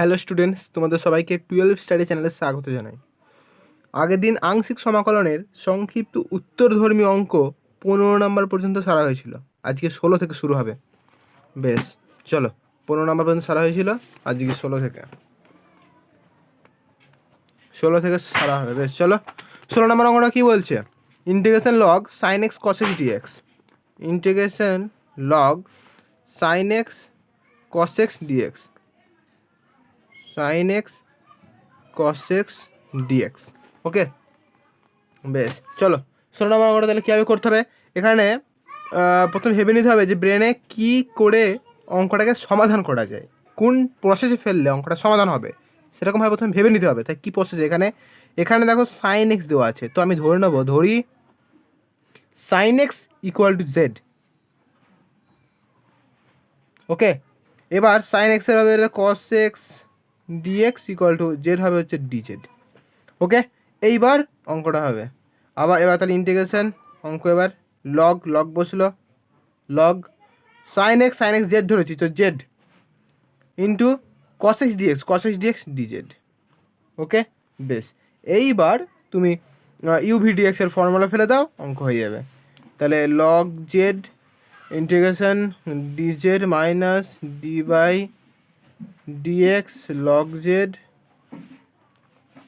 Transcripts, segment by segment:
Hello students তোমাদের সবাইকে twelve study চ্যানেলে স্বাগত জানাই। আগের দিন আংশিক সমাকলনের সংক্ষিপ্ত উত্তরধর্মী অঙ্ক পনেরো নম্বর পর্যন্ত সারা হয়েছিল। আজকে ষোলো থেকে শুরু হবে। বেশ, চলো, পনেরো নম্বর পর্যন্ত সারা হয়েছিল, আজকে ষোলো থেকে। ষোলো থেকে সারা হবে, বেশ, চলো। ষোলো নম্বর অঙ্কটা কী বলছে? Integration log sine x cos x dx integration log sine x cos x dx sine x cos x dx okay বেশ, চলো। ষোলো নম্বর অঙ্কটা তাহলে কীভাবে করতে হবে? এখানে প্রথমে ভেবে নিতে হবে যে ব্রেনে কি করে অঙ্কটাকে সমাধান করা যায়। কোন প্রসেসে ফেললে অঙ্কটা সমাধান হবে? সেরকমভাবে প্রথমে ভেবে নিতে হবে। তাই কী প্রসেস এখানে এখানে দেখো সাইন এক্স দেওয়া আছে। তো আমি ধরে নেব, ধরি sine x equal to z okay এবার সাইন এক্সের হবে cos x dx equal to z হবে হচ্ছে ডিজেড ওকে এইবার অঙ্কটা হবে। আবার এবার তাহলে ইন্টিগ্রেশন অঙ্ক এবার লগ লগ বসল। Log sine x sine x z ধরেছি, তো z into cos x dx cos x dx dz okay বেশ। এইবার তুমি ইউভি ডিএক্সের ফর্মুলা ফেলে দাও, অঙ্ক হয়ে যাবে। তাহলে log Z integration D Z minus D by D X log Z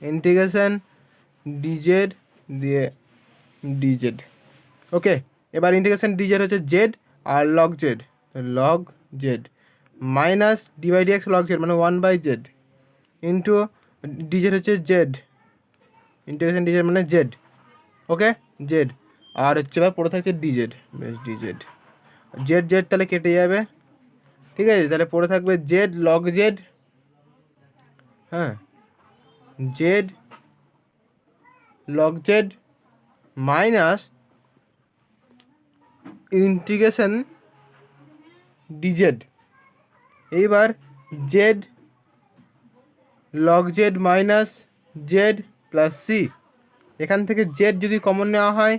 integration D Z দিয়ে ডিজেড ওকে এবার ইন্টিগ্রেশন ডিজেড হচ্ছে Z R log Z log Z minus D by D X log Z মানে one by Z into D Z হচ্ছে Z integration DZ মানে Z okay Z আর হচ্ছে এবার পড়ে থাকছে ডিজেড বেশ ডিজেড জেড জেড তাহলে কেটে যাবে ঠিক আছে, তাহলে পড়ে থাকবে জেড লগ জেড হ্যাঁ z log z minus integration dz এইবার z log z minus z plus c এখান থেকে জেড যদি কমন নেওয়া হয়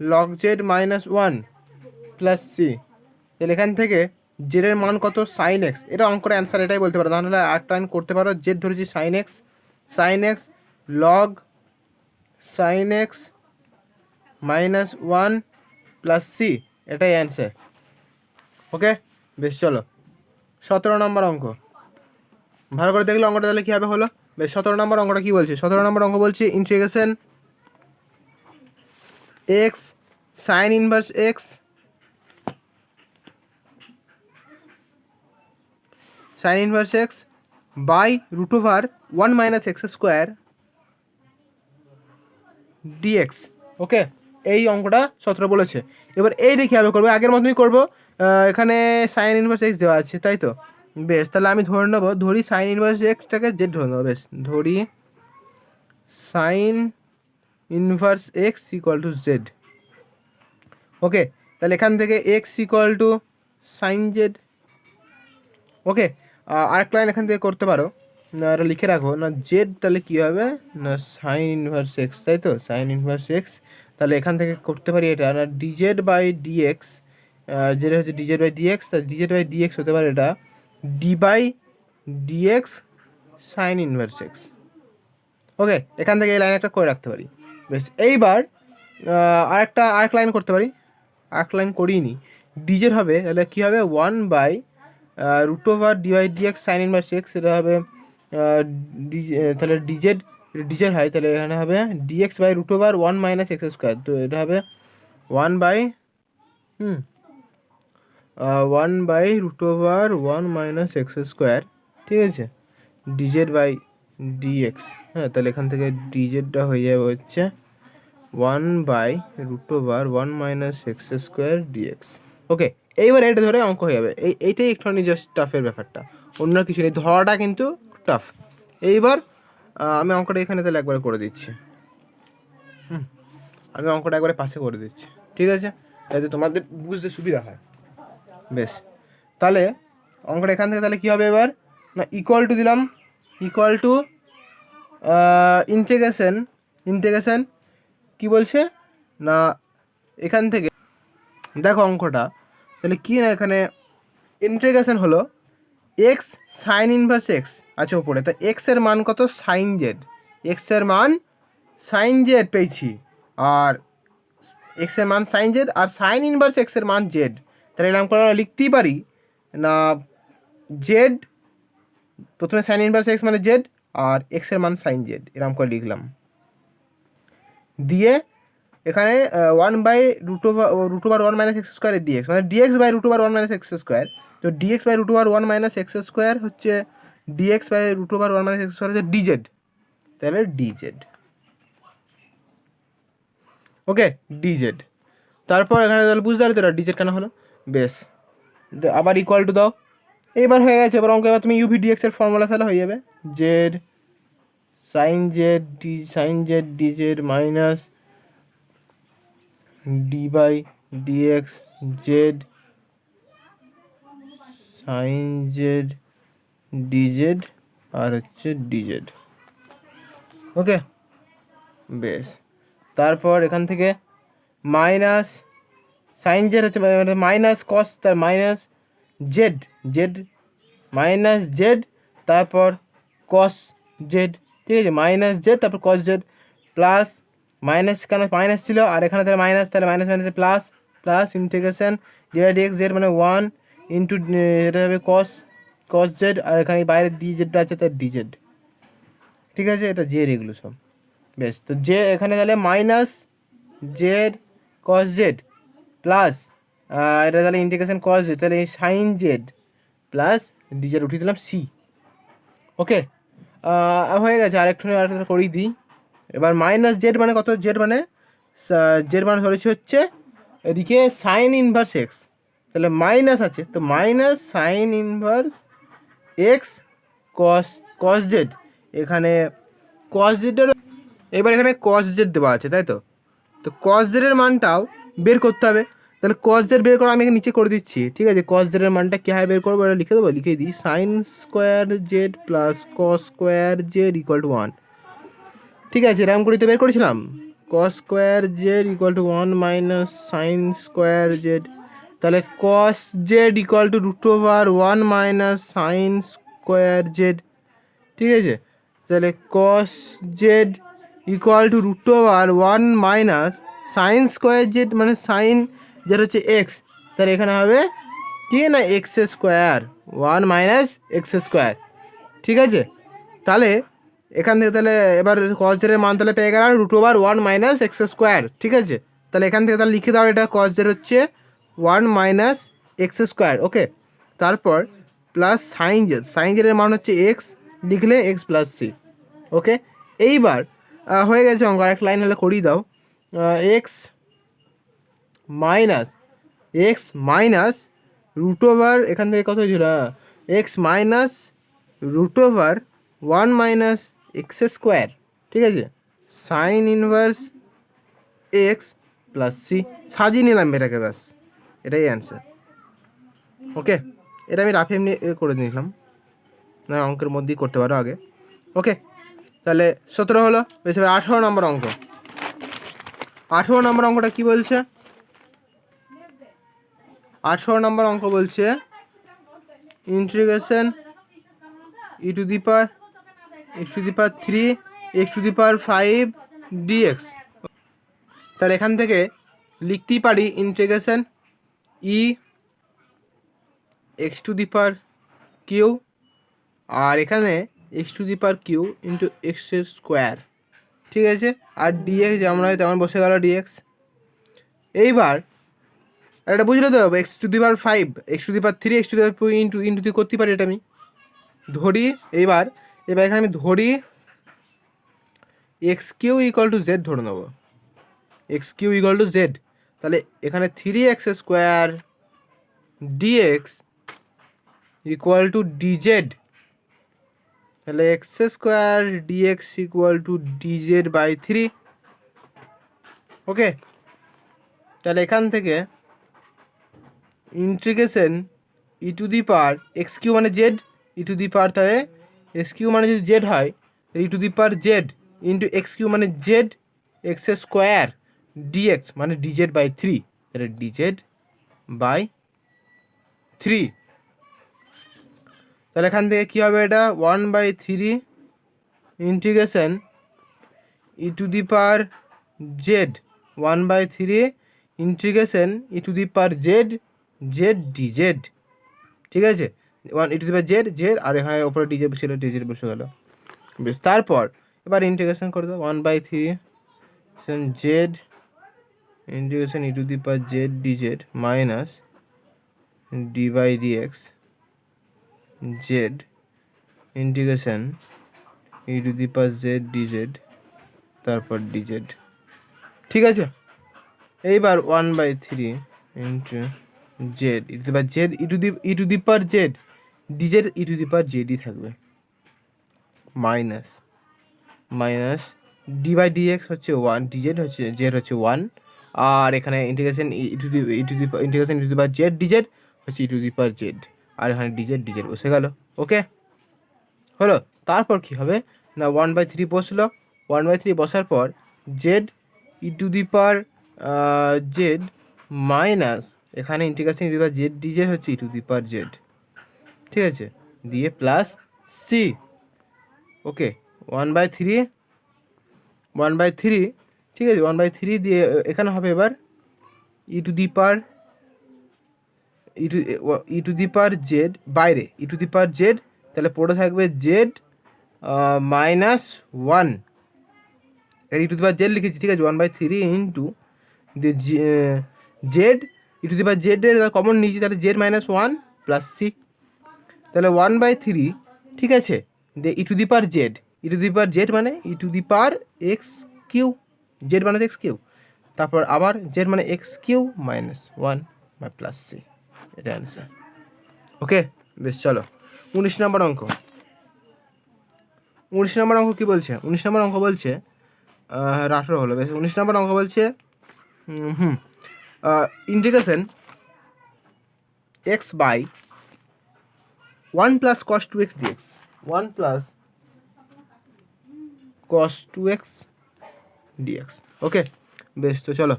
log z minus one plus c তাহলে এখান থেকে জেডের মান কত? সাইন এক্স এটা অঙ্কের অ্যান্সার এটাই বলতে পারো। তাহলে আরেকটা লাইন করতে পারো। জেড ধরেছি sine x sine x log sine x minus one plus c এটাই অ্যান্সার ওকে বেশ, চলো। সতেরো নম্বর অঙ্ক। ভালো করে দেখলে অঙ্কটা তাহলে কীভাবে হলো? বেশ, সতেরো নম্বর অঙ্কটা কী বলছে? সতেরো নম্বর অঙ্ক বলছে integration x sine inverse x sine inverse x by root over one minus x square dx okay এই অঙ্কটা সতেরো বলেছে। এবার এই দেখে কীভাবে করব। আগের মতনই করব। এখানে সাইন ইনভার্স এক্স দেওয়া আছে, তাই তো? বেশ, তাহলে আমি ধরে নেব, ধরি সাইন ইনভার্স এক্সটাকে জেড ধরে নেব। বেশ, ধরি sine inverse x equal to z okay তাহলে এখান থেকে x equal to sine z okay আরেকটা লাইন এখান থেকে করতে পারো। না, এটা লিখে রাখো। না জেড তাহলে কী হবে? না সাইন ইনভার্স এক্স তাই তো? সাইন ইনভার্স এক্স তাহলে এখান থেকে করতে পারি এটা। না ডিজেড বাই ডিএক্স যেটা হচ্ছে ডিজেড বাই ডিএক্স তা ডিজেড বাই ডিএক্স হতে পারে এটা d by dx sine inverse x okay এখান থেকে এই লাইন একটা করে রাখতে পারি। বেশ, এইবার আরেকটা, আরেক লাইন করতে পারি। আরেক লাইন করিনি। ডিজের হবে, তাহলে কী হবে? One by root over dy dx sine inverse x এটা হবে তাহলে ডিজেড ডিজের হয় তাহলে এখানে হবে dx by root over one minus x square তো এটা হবে one by hmm one by root over one minus x square ঠিক আছে? ডিজেড বাই ডিএক্স হ্যাঁ তাহলে এখান থেকে ডিজেডটা হয়ে যাবে হচ্ছে one by root over one minus x square dx okay এইবার এটা ধরে অঙ্ক হয়ে যাবে। এই, এইটাই একটুখানি জাস্ট টাফের ব্যাপারটা। অন্য কিছু নেই। ধরাটা কিন্তু টাফ এইবার আমি অঙ্কটা এখানে তাহলে একবার করে দিচ্ছি। হুম। আমি অঙ্কটা একবারে পাশে করে দিচ্ছি। ঠিক আছে? যাতে তোমাদের বুঝতে সুবিধা হয়। বেশ। তাহলে, অঙ্কটা এখান থেকে তাহলে কী হবে এবার? না ইকুয়াল টু দিলাম। ইকুয়াল টু ইন্টিগ্রেশন ইন্টিগ্রেশন কী বলছে? না, এখান থেকে। দেখো অঙ্কটা। তাহলে কী না এখানে ইন্টিগ্রেশন হলো? এক্স সাইন ইনভার্স এক্স আছে ওপরে তা এক্সের মান কত? সাইন জেড এক্সের মান সাইন জেড পেয়েছি, আর এক্সের মান সাইন জেড আর সাইন ইনভার্স এক্সের মান জেড তাহলে এরকম করে আমরা লিখতেই পারি, না জেড প্রথমে সাইন ইনভার্স এক্স মানে জেড আর এক্সের মান সাইন জেড এরকম করে লিখলাম। দিয়ে এখানে one by root root over one minus x square dx মানে dx by root over one minus x square তো dx by root over one minus x square হচ্ছে dx by root over one minus x square হচ্ছে dz তাহলে dz okay dz তারপর এখানে তাহলে বুঝতে পারলি তো ডিজেড কেন হলো? বেশ। আবার ইকুয়াল টু দাও। এবার হয়ে গেছে, এবার অঙ্ক, এবার তুমি ইউভি ডিএক্স এর ফর্মুলা ফেলা, হয়ে যাবে। Z sine z d sine z dz minus d by dx z sine z dz আর হচ্ছে ডিজেড ওকে বেশ। তারপর এখান থেকে মাইনাস সাইন জেড হচ্ছে মাইনাস কস তার minus z z minus z তারপর কস জেড ঠিক আছে? মাইনাস জেড তারপর কস জেড প্লাস মাইনাস কেন মাইনাস ছিল? আর এখানে তাহলে মাইনাস তাহলে minus minus plus plus integration z x z মানে ওয়ান ইন্টু এটা হবে কস কস জেড আর এখানে বাইরে ডি জেডটা আছে তার ডি জেড ঠিক আছে? এটা জেড এগুলো সব। বেশ, তো জে এখানে তাহলে minus z cos z plus এটা তাহলে ইন্টিগ্রেশন কস জেড তাহলে sine z plus d z উঠিয়ে দিলাম সি ওকে হয়ে গেছে আরেকটু আরেকটা করেই দিই। এবার মাইনাস জেড মানে কত? জেড মানে জেড মানে ধরেছি হচ্ছে এদিকে সাইন ইনভার্স এক্স তাহলে মাইনাস আছে, তো minus sine inverse x cos cos z এখানে কস জেডের এবার এখানে কস জেড দেওয়া আছে, তাই তো? তো কস জেডের মানটাও বের করতে হবে। তাহলে কস জেড বের করা আমি এখানে নিচে করে দিচ্ছি, ঠিক আছে? কস জেডের মানটা কীভাবে বের করব? এটা লিখে দেবো, লিখে দিই sine square z plus cos square z equal to one ঠিক আছে এরকম করে তো বের করেছিলাম। Cos square z equal to one minus sine square z তাহলে cos z equal to root over one minus sine square z ঠিক আছে? তাহলে cos z equal to root over one minus sine square z মানে sine যেটা হচ্ছে x তাহলে এখানে হবে ঠিক আছে না x square one minus x square ঠিক আছে? তাহলে এখান থেকে তাহলে এবার কস জেডের মান তাহলে পেয়ে গেলাম root over one minus x square ঠিক আছে? তাহলে এখান থেকে তাহলে লিখে দাও এটা কস জেড হচ্ছে one minus x square okay তারপর প্লাস সাইন জেড সাইন জেডের মান হচ্ছে এক্স লিখলে এক্স প্লাস সি ওকে এইবার হয়ে গেছে অঙ্ক আরেক লাইন হলে করিয়ে দাও। X minus x minus root over এখান থেকে কত হয়েছিল? X minus root over one minus x square, ঠিক আছে? Sine inverse x plus c সাজিয়ে নিলাম এটাকে ব্যাস, এটাই অ্যান্সার। ওকে, এটা আমি রাফে এমনি করে নিলাম না অঙ্কের মধ্যেই করতে পারো আগে। ওকে, তাহলে সতেরো হলো, বেশ আঠেরো নম্বর অঙ্ক। আঠেরো নম্বর অঙ্কটা কি বলছে? আঠেরো নম্বর অঙ্ক বলছে integration E to X to the power three X to the power five D X তাহলে এখান থেকে লিখতেই পারি integration E X to the power Q আর এখানে X to the power Q into X square ঠিক আছে? আর ডিএক্স যেমন হয় তেমন বসে গেল ডিএক্স এইবার এটা বুঝলে তো x to the power five x to the power three x to the power into into করতে পারি এটা আমি। ধরি, এইবার এবার এখানে আমি ধরি x q equal to z ধরে নেব। X q equal to z. তাহলে এখানে three x square dx equal to dz তাহলে x square dx equal to dz by three. Okay? তাহলে এখান থেকে integration e to the power x q মানে z, e to the power তাহলে x Q মানে যদি জেড হয় e to the power z into x q মানে z x square dx মানে ডিজেড বাই থ্রি তাহলে ডিজেড বাই থ্রি তাহলে এখান থেকে কী হবে এটা? One by three integration e to the power z one by three integration e to the power z z d z ঠিক আছে? One e to the z z আর এখানে ওপরে ডিজেড ছিল ডিজেড বসে গেল। বেশ, তারপর এবার ইন্টিগ্রেশন করে দাও। One by three z integration e to the z d z minus d by d x z integration e to the z d z তারপর ডি জেড ঠিক আছে? এইবার one by three into z e to the z e to the e to the power z d z e to the power জেডই থাকবে। Minus minus d by d x হচ্ছে one d Z হচ্ছে Z হচ্ছে one আর এখানে integration E to the E to the integration E to the power Z D Z হচ্ছে ই to the power Z আর এখানে D Z D বসে গেল ওকে হলো তারপর কি হবে? না ওয়ান বাই থ্রি বসল ওয়ান বাই থ্রি বসার পর z e to the power z minus এখানে integration e to the power z d z হচ্ছে e to the power z ঠিক আছে। দিয়ে plus c okay one by three one by three ঠিক আছে one by three দিয়ে, এখানে হবে এবার e to the power e to e to the power z বাইরে e to the power z তাহলে পড়ে থাকবে z minus one e to the power z লিখেছি, ঠিক আছে one by three into z e to the power জেডের common নিয়েছি, তাহলে z minus one plus c তাহলে ওয়ান বাই থ্রি ঠিক আছে? দে e to the power z e to the power z মানে e to the power x q z মানে x Q তারপর আবার z মানে x q minus one by plus c এটা answer okay বেশ, চলো। উনিশ নম্বর অঙ্ক। উনিশ নম্বর অঙ্ক কী বলছে? উনিশ নম্বর অঙ্ক বলছে আঠারো হলো। বেশ, উনিশ নম্বর অঙ্ক বলছে হুম integration x by one plus cos two x dx one plus cos two x dx okay বেশ তো চলো।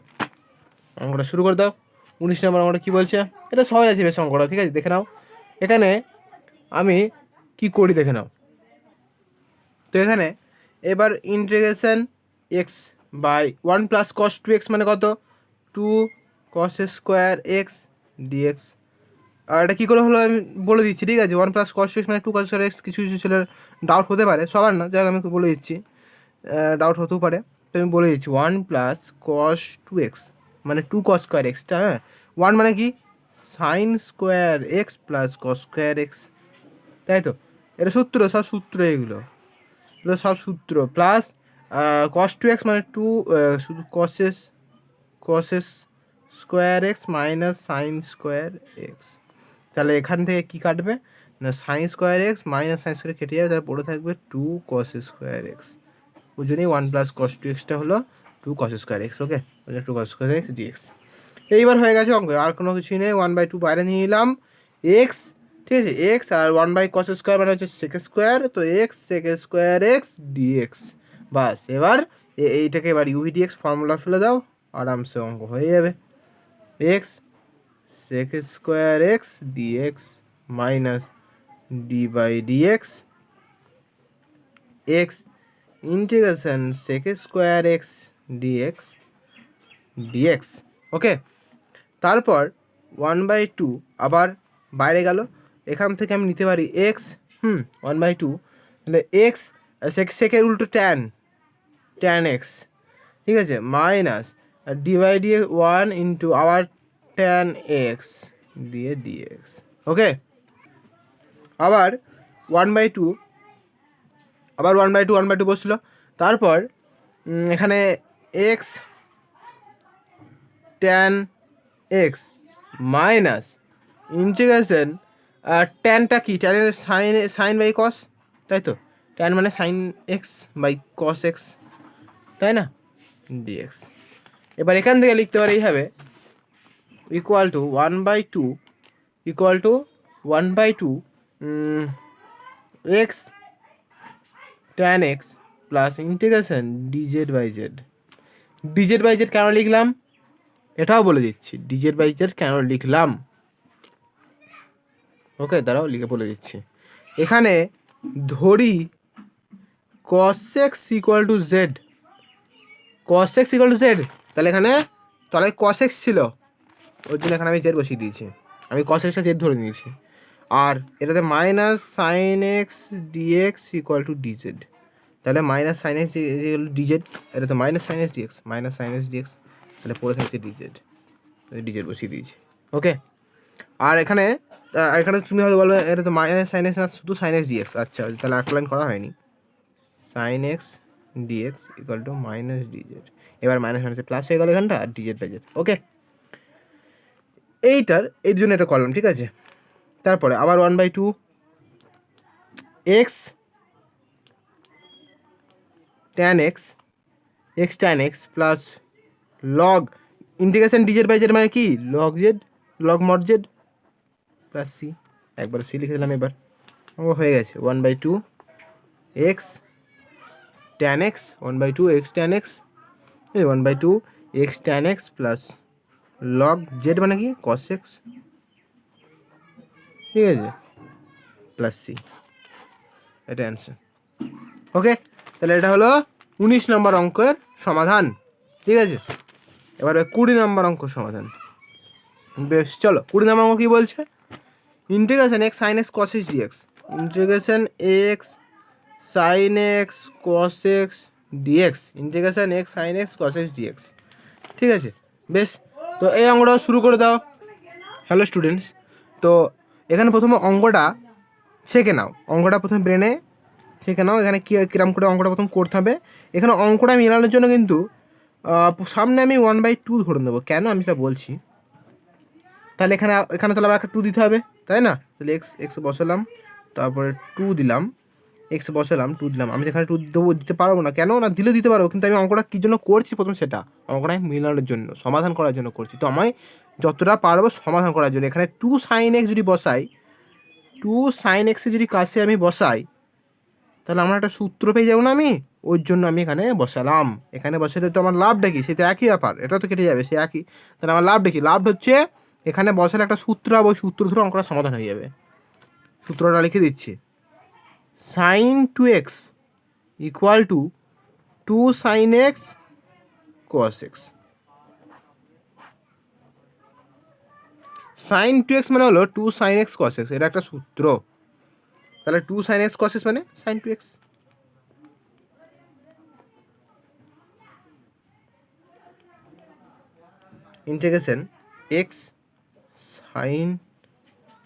অঙ্কটা শুরু করে দাও। উনিশ নম্বর অঙ্কটা কী বলছে? এটা সহজ আছে বেশ অঙ্কটা ঠিক আছে? দেখে নাও। এখানে আমি কি করি দেখে নাও। তো এখানে এবার integration x by one plus cos two x মানে কত? Two cos square x dx আর এটা কী করে হলো আমি বলে দিচ্ছি, ঠিক আছে? ওয়ান প্লাস কস এক্স মানে টু কস এক্স কিছু কিছু ছেলের ডাউট হতে পারে, সবার না যাই আমি বলে দিচ্ছি। ডাউট হতেও পারে। তো আমি বলে দিচ্ছি one plus cos two x মানে টু কস স্কোয়ার এক্সটা হ্যাঁ? ওয়ান মানে কি? Sine square x plus cos square x তাই তো? এটা সূত্র, সব সূত্র এগুলো। এগুলো সব সূত্র। প্লাস কস টু এক্স মানে টু শুধু কসেস কসেস square x minus sine square x তাহলে এখান থেকে কী কাটবে? না sine square x minus sine square কেটে যাবে, তাহলে পড়ে থাকবে টু কস স্কোয়ার এক্স ওই জন্যই ওয়ান প্লাস কস টু এক্সটা হলো two cos square x okay ওই জন্য two cos square x dx এইবার হয়ে গেছে অঙ্ক, আর কোনো কিছুই নেই ওয়ান বাই টু বাইরে নিয়ে নিলাম এক্স ঠিক আছে এক্স আর ওয়ান বাই কস স্কোয়ার মানে হচ্ছে সেক স্কোয়ার তো x sec square x dx বাস এবার এইটাকে এবার ইউভিডিএক্স ফর্মুলা ফেলে দাও, আরামসে অঙ্ক হয়ে যাবে। X sec square x dx minus d by dx x integration sec square x dx dx okay তারপর ওয়ান বাই টু আবার বাইরে গেল। এখান থেকে আমি নিতে পারি x hmm one by two তাহলে এক্স সেক সেকের উল্টো ট্যান ট্যান এক্স ঠিক আছে? Minus d d one into আবার ট্যান এক্স দিয়ে ডিএক্স ওকে আবার ওয়ান বাই টু আবার one by two one by two বসল তারপর এখানে x tan x minus integration ট্যানটা কি? ট্যানের সাইন সাইন বাই কস তাই তো? ট্যান মানে sine x by cos x তাই না? ডিএক্স এবার এখান থেকে লিখতে পারি এইভাবে equal to one by two equal to one by two x tan x plus integration dz by z dz by z কেন লিখলাম? এটাও বলে দিচ্ছি ডিজেড বাই জেড কেন লিখলাম? ওকে দাঁড়াও, লিখে বলে দিচ্ছি। এখানে ধরি cos x equal to z cos x equal to z তাহলে এখানে তলায় কস এক্স ছিল। ওর জন্য এখানে আমি জেড বসিয়ে দিয়েছি। আমি কস এক্সটা জেড ধরে নিয়েছি। আর এটাতে minus sine x dx equal to dz তাহলে মাইনাস সাইন এক্স ডিজেড এটা তো minus sine x dx minus sine x dx তাহলে পড়ে থাকছে ডিজেড ডিজেড বসিয়ে দিয়েছি। ওকে আর এখানে এখানে তুমি হয়তো বলবে এটা তো মাইনাস সাইন এক্স না, শুধু সাইন এক্স ডিএক্স আচ্ছা তাহলে একটা লাইন করা হয়নি। Sine x dx equal to minus dz এবার মাইনাস মাইনাসে প্লাস হয়ে গেল এখানটা, আর ডিজেড জেড ওকে এইটার, এর জন্য এটা করলাম, ঠিক আছে? তারপরে আবার one by two x tan x x tan x plus log integration dz by z মানে কি? Log z log mod z plus c একবার সি লিখে দিলাম এবার। ও, হয়ে গেছে। One by two x tan x one by two x tan x এই one by two x tan x plus log z মানে কি? কস এক্স ঠিক আছে? প্লাস সি এটা অ্যান্সার ওকে তাহলে এটা হলো উনিশ নম্বর অঙ্কের সমাধান। ঠিক আছে? এবারে কুড়ি নম্বর অঙ্ক সমাধান। বেশ, চলো, কুড়ি নম্বর অঙ্ক কী বলছে? Integration x sine x cos x dx integration x sine x cos x dx integration x sine x cos x dx ঠিক আছে? বেশ তো এই অঙ্কটা শুরু করে দাও। হ্যালো স্টুডেন্টস তো এখানে প্রথমে অঙ্কটা শেখে নাও। অঙ্কটা প্রথমে ব্রেনে শেখে নাও। এখানে কী কীরকম করে অঙ্কটা প্রথম করতে হবে। এখানে অঙ্কটা মেলানোর জন্য কিন্তু সামনে আমি ওয়ান বাই টু ধরে নেব। কেন? আমি সেটা বলছি। তাহলে এখানে এখানে তাহলে আবার একটা টু দিতে হবে। তাই না? তাহলে এক্স এক্স বসালাম। তারপরে টু দিলাম। এক্স বসালাম টু দিলাম। আমি যেখানে টু দেবো, দিতে পারব না। কেন না? দিলে দিতে পারব, কিন্তু আমি অঙ্কটা কী জন্য করছি? প্রথম সেটা। অঙ্কটা আমি মিলানোর জন্য, সমাধান করার জন্য করছি। তো আমায় যতটা পারব সমাধান করার জন্য। এখানে টু সাইন এক্স যদি বসাই টু সাইন এক্সে যদি কাছে আমি বসাই, তাহলে আমার একটা সূত্র পেয়ে যাব না আমি? ওর জন্য আমি এখানে বসালাম। এখানে বসালে তো আমার লাভটা কি? সেটা একই ব্যাপার। এটা তো কেটে যাবে, সে একই। তাহলে আমার লাভটা কি? লাভ হচ্ছে, এখানে বসালে একটা সূত্র হবে, ওই সূত্র ধরে অঙ্কটা সমাধান হয়ে যাবে। সূত্রটা লিখে দিচ্ছি। Sine two x equal to two sine x cos x sine two x মানে হলো two sine x cos x এটা একটা সূত্র। তাহলে two sine x cos x মানে sine two x integration x sine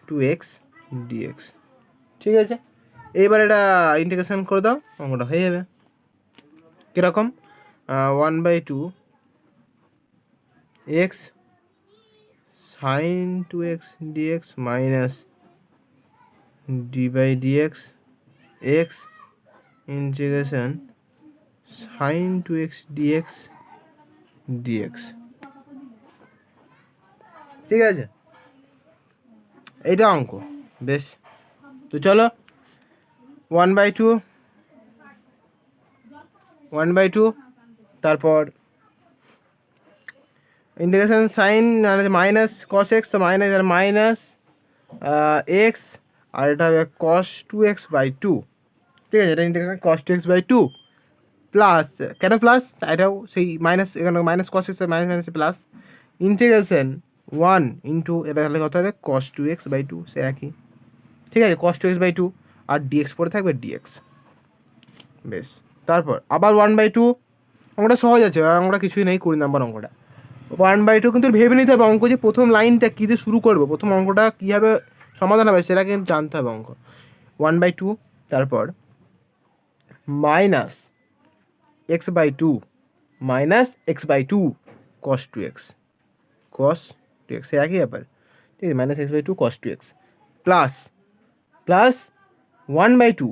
two x dx ঠিক আছে? এইবার এটা ইন্টিগ্রেশন করে দাও, অঙ্কটা হয়ে যাবে। কীরকম? One by two x sine two x dx minus d by dx x integration sine two x dx dx ঠিক আছে? এইটা অঙ্ক, বেশ। তো চলো one by two one by two তারপর integration sine minus cos x তো মাইনাস আর মাইনাস এক্স আর এটা হবে cos two x by two ঠিক আছে, এটা integration cos two x by two plus কেন প্লাস এটাও সেই মাইনাস এখানে minus cos x minus minus plus integration one into এটা তাহলে কত হবে? Cos two x by two সে একই। ঠিক আছে cos two x by two R dx পরে থাকবে ডিএক্স বেশ, তারপর আবার ওয়ান বাই টু অঙ্কটা সহজ আছে অঙ্কটা কিছুই নেই কুড়ি নাম্বার অঙ্কটা। ওয়ান বাই টু কিন্তু ভেবে নিতে হবে অঙ্ক যে প্রথম লাইনটা কী দিয়ে শুরু করব, প্রথম অঙ্কটা কীভাবে সমাধান হবে সেটা কিন্তু জানতে হবে অঙ্ক। ওয়ান বাই টু তারপর minus x by two minus x by two cos two x cos two x একই ব্যাপার। ঠিক আছে minus x by two cos two x plus plus one by two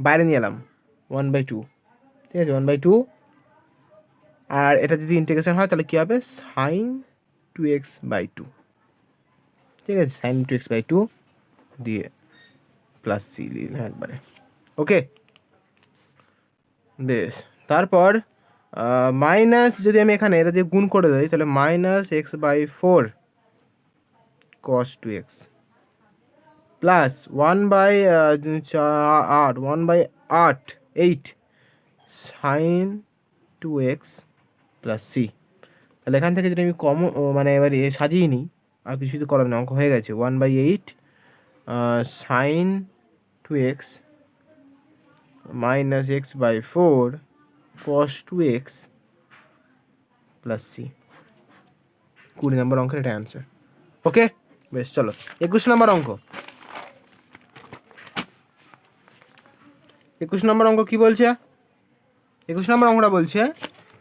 বাইরে নিয়ে এলাম। ওয়ান বাই টু ঠিক আছে ওয়ান বাই টু আর এটা যদি ইন্টিগ্রেশন হয়, তাহলে কী হবে? Sine two x by two ঠিক আছে sine two x by two দিয়ে প্লাস সি লিখলাম একবারে। ওকে বেশ। তারপর মাইনাস যদি আমি এখানে এটা দিয়ে গুণ করে দিই, তাহলে minus x by four cos two x plus one by আট, ওয়ান বাই আট, eight, sine two x plus c. তাহলে এখান থেকে যদি আমি কম মানে এবার সাজিয়ে নিই, আর কিছু তো করার না অঙ্ক হয়ে গেছে। One by eight sine two x minus x by four cos two x plus c. কুড়ি নম্বর অঙ্কের এটা অ্যান্সার। ওকে? বেশ, চলো। একুশ নম্বর অঙ্ক। একুশ নম্বর অঙ্ক কি বলছে? একুশ নম্বর অঙ্কটা বলছে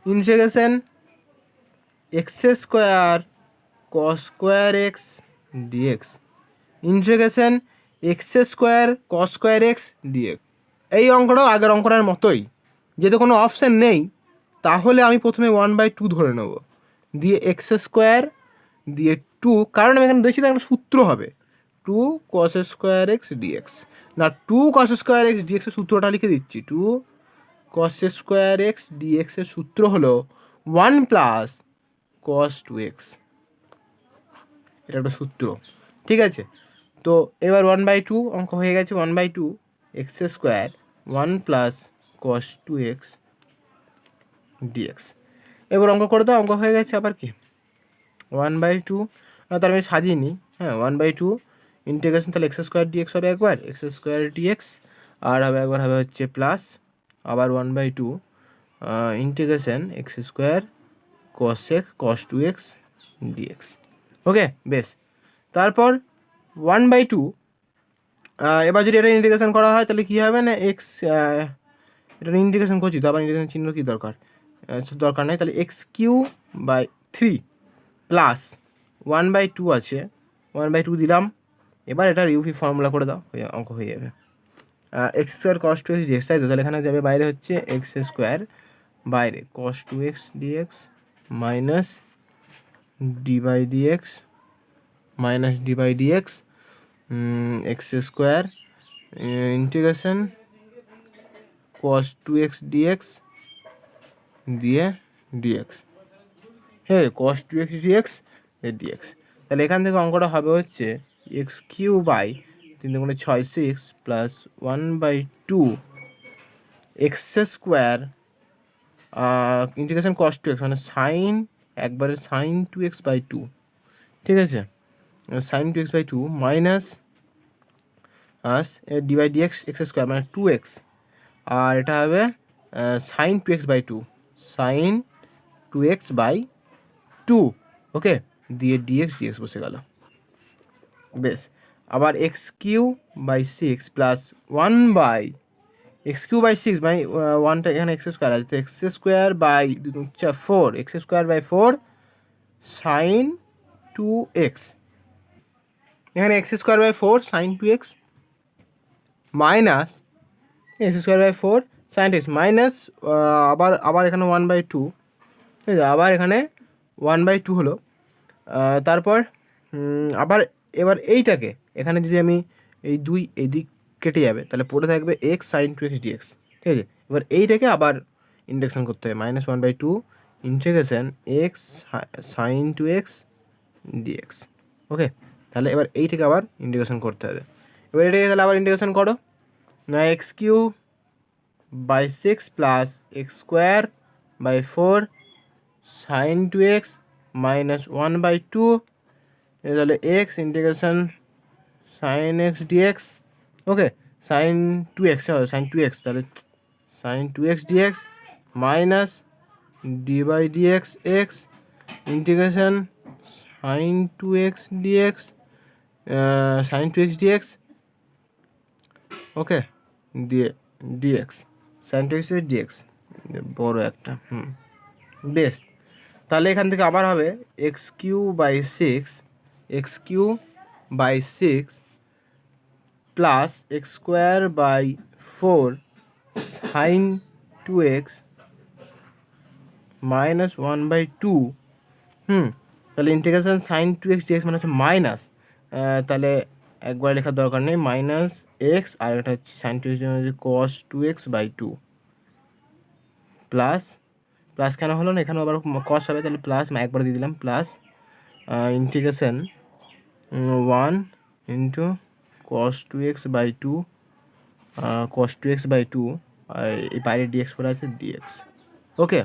integration x square cos square x dx integration x square cos square x dx এই অঙ্কটাও আগের অঙ্কটার মতোই। যেহেতু কোনো অপশান নেই, তাহলে আমি প্রথমে ওয়ান বাই টু ধরে নেব। দিয়ে এক্স স্কোয়ার দিয়ে টু কারণ আমি এখানে দেখছি একটা সূত্র হবে। Two cos square x dx না টু কস স্কোয়ার এক্স ডিএক্সের সূত্রটা লিখে দিচ্ছি। টু কস স্কোয়ার এক্স ডিএক্সের সূত্র হলো one plus cos two x এটা একটা সূত্র। ঠিক আছে? তো এবার ওয়ান বাই টু অঙ্ক হয়ে গেছে one by two x square one plus cos two x dx এবার অঙ্ক করে দাও, অঙ্ক হয়ে গেছে আবার কি? ওয়ান বাই টু তার আমি সাজিয়ে নিই। হ্যাঁ ওয়ান বাই টু ইন্টিগ্রেশন তাহলে এক্স স্কোয়ার ডিএক্স হবে একবার এক্স স্কোয়ার ডিএক্স আর হবে একবার হবে হচ্ছে প্লাস আবার one by two integration x square cos x cos two x dx okay বেশ। তারপর ওয়ান বাই টু এবার যদি এটা ইন্টিগ্রেশন করা হয় তাহলে কী হবে না এক্স এটা ইন্টিগ্রেশন করছি, তো আবার ইন্টিগ্রেশন চিহ্ন কী দরকার? দরকার নেই, তাহলে x cube by three plus one by two আছে ওয়ান বাই টু দিলাম এবার এটা ইউপি ফর্মুলা করে দাও অঙ্ক হয়ে যাবে। X square cos two x dx তাই তো? তাহলে এখানে যাবে বাইরে হচ্ছে এক্স স্কোয়ার বাইরে। Cos two x dx minus d by dx minus d by dx x square integration cos two x dx দিয়ে ডিএক্স হ্যাঁ cos two x dx dx তাহলে এখান থেকে অঙ্কটা হবে হচ্ছে এক্স কিউ বাই তিন দুগুণে ছয় six plus one by two x square integration cos two x মানে সাইন একবারে sine two x by two. ঠিক আছে? Sine two x by two minus, us d by d x x square মানে two x. আর এটা হবে sine two x by two. Sine two x by two. Okay? দিয়ে dx dx বসে গেল। বেশ। আবার x cube by six plus one by x cube by six by ওয়ানটা এখানে এক্স স্কোয়ার আছে। তো x square by four x square by four sine two x এখানে x square by four sine two x minus x square by four sine two x minus আবার আবার এখানে one by two ঠিক আছে আবার এখানে ওয়ান বাই টু হলো। তারপর আবার এবার এইটাকে, এখানে যদি আমি এই দুই এই দিক কেটে যাবে, তাহলে পড়ে থাকবে x sine two x dx ঠিক আছে? এবার এইটাকে আবার ইন্ডেকশন করতে হবে minus one by two integration x sine two x dx okay তাহলে এবার এইটাকে আবার ইন্টিগ্রেশন করতে হবে। এবার এটাকে তাহলে আবার ইন্টিগ্রেশন করো না x cube by six plus x square by four sine two x minus one by two তাহলে x integration sine x dx okay sine two x হবে সাইন টু এক্স তাহলে sine two x dx minus d by dx x integration sine two x dx sine two x dx okay দিয়ে dx sine two x dx বড় একটা, হুম, বেশ, তাহলে এখান থেকে আবার হবে x cube by six x cube by six plus x square by four sine two x minus one by two. হুম, তাহলে integration sine two x dx মানে হচ্ছে মাইনাস তাহলে একবার লেখার দরকার নেই মাইনাস এক্স আর এটা হচ্ছে sine two x cos two x by two plus plus কেন হলো না? এখানে আবার কস হবে, তাহলে প্লাস একবার দিয়ে দিলাম plus integration one into cos two x by two cos two x by two এই বাইরে ডিএক্স পড়ে আছে ডিএক্স ওকে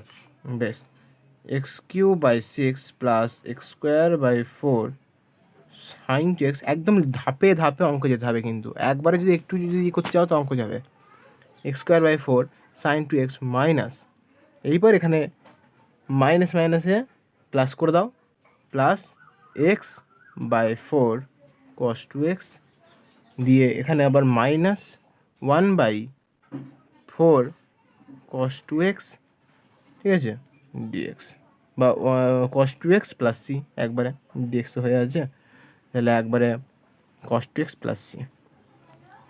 বেশ। X cube by six plus x square by four sine two x একদম ধাপে ধাপে অঙ্ক যেতে হবে কিন্তু। একবারে যদি একটু যদি ই করতে চাও তো অঙ্ক যাবে। X square by four sine two x minus এইবার এখানে মাইনাস মাইনাসে প্লাস করে দাও। Plus x by four cos two x দিয়ে এখানে আবার minus one by four cos two x ঠিক আছে? ডিএক্স বা cos two x plus c একবারে ডিএক্স হয়ে আছে। তাহলে একবারে cos two x plus c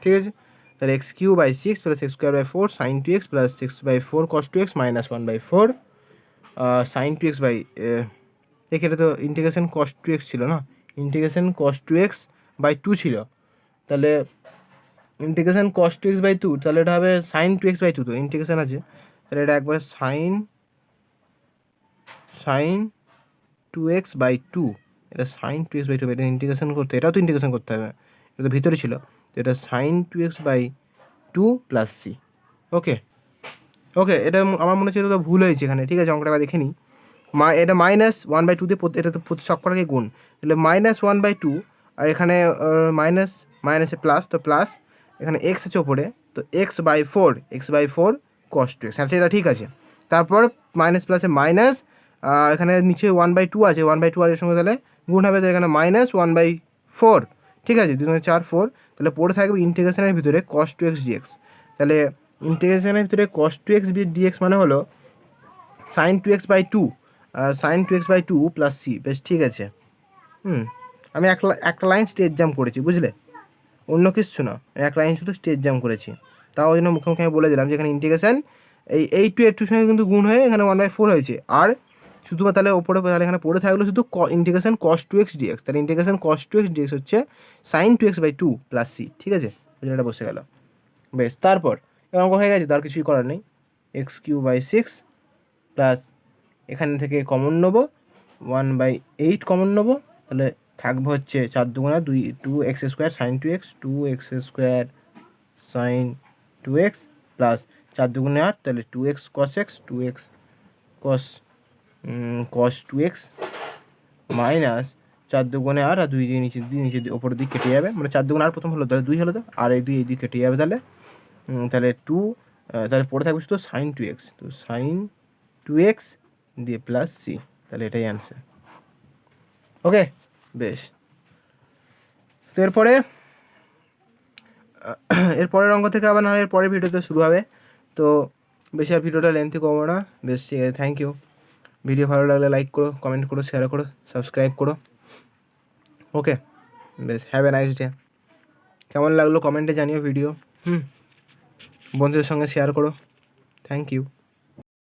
ঠিক আছে? তাহলে x cube by six plus x square by four sine two x plus six by four cos two x minus one by four sine two x by এখানে তো integration cos two x ছিল না? Integration cos two x by two ছিল। তাহলে integration cos two x by two তাহলে এটা হবে sine two x by two তো ইন্টিগ্রেশন আছে। তাহলে এটা একবারে sine sine two x by two এটা sine two x by two এটা ইন্টিগ্রেশন করতে, এটাও তো ইন্টিগ্রেশন করতে হবে। এটা তো ভিতরে ছিল। এটা sine two x by two plus c okay okay এটা আমার মনে হচ্ছে এটা তো ভুল হয়েছে এখানে। ঠিক আছে, অঙ্কটা দেখে নিই। মা, এটা মাইনাস ওয়ান বাই টুতে এটা তো প্রতি সবকটাকে গুণ। তাহলে মাইনাস ওয়ান বাই টু আর এখানে মাইনাস মাইনাসে প্লাস তো প্লাস এখানে এক্স আছে ওপরে, তো x by four x by four cos two x এটা ঠিক আছে। তারপর মাইনাস প্লাসে মাইনাস এখানে নিচে ওয়ান বাই টু আছে ওয়ান বাই টু আর এর সঙ্গে তাহলে গুণ হবে, তাহলে এখানে মাইনাস ওয়ান বাই ফোর ঠিক আছে? দুই চার ফোর তাহলে পড়ে থাকবে ইন্টিগ্রেশনের ভিতরে কস টু এক্স ডিএক্স তাহলে ইন্টিগ্রেশনের ভিতরে কস টু এক্স ডিএক্স মানে হলো sine two x by two sine two x by two plus c বেশ ঠিক আছে। হুম, আমি এক একটা লাইন স্টেজ জাম্প করেছি, বুঝলে? অন্য কিছু না, আমি এক লাইন শুধু স্টেজ জাম্প করেছি। তাও ওই জন্য মুখোমুখি আমি বলে দিলাম যে এখানে ইন্টিগ্রেশন এই এইট টু এইট টুর সঙ্গে কিন্তু গুণ হয়ে এখানে ওয়ান বাই ফোর হয়েছে। আর শুধুমাত্র তাহলে ওপরে তাহলে এখানে পড়ে থাকল শুধু ক integration cos two x dx তাহলে integration cos two x dx হচ্ছে sine two x by two plus c ঠিক আছে? এটা বসে গেল। বেশ, তারপর অঙ্ক হয়ে গেছে তার কিছুই করার নেই। X cube by six plus এখান থেকে কমন নেব ওয়ান বাই এইট কমন নেব, তাহলে থাকবে হচ্ছে চার দুগুণা দুই two x square sine two x two x square sine two x plus চার দুগুণে আট, তাহলে two x cos x two x cos cos two x minus চার দুগুণে আট আর দুই দিয়ে নিচে দিয়ে নিচে ওপরের দিক কেটে যাবে মানে চার দুগুণে আর প্রথম হলো, তাহলে দুই হলো তো, আর এই দুই এই দুই কেটে যাবে তাহলে তাহলে টু তাহলে পড়ে থাকবে শুধু সাইন টু এক্স তো সাইন টু এক্স দিয়ে প্লাস সি তাহলে এটাই অ্যান্সার ওকে বেশ. তো এরপরে এর পরের অঙ্ক থেকে আবার না এর পরের ভিডিওতে শুরু হবে। তো বেশি আর ভিডিওটা লেন্থি করব না। বেশ, ঠিক আছে থ্যাংক ইউ ভিডিও ভালো লাগলে লাইক করো কমেন্ট করো শেয়ার করো সাবস্ক্রাইব করো। ওকে বেশ হ্যাভ এ নাইস ডে কেমন লাগল কমেন্টে জানিও ভিডিও হুম। বন্ধুদের সঙ্গে শেয়ার করো। Thank you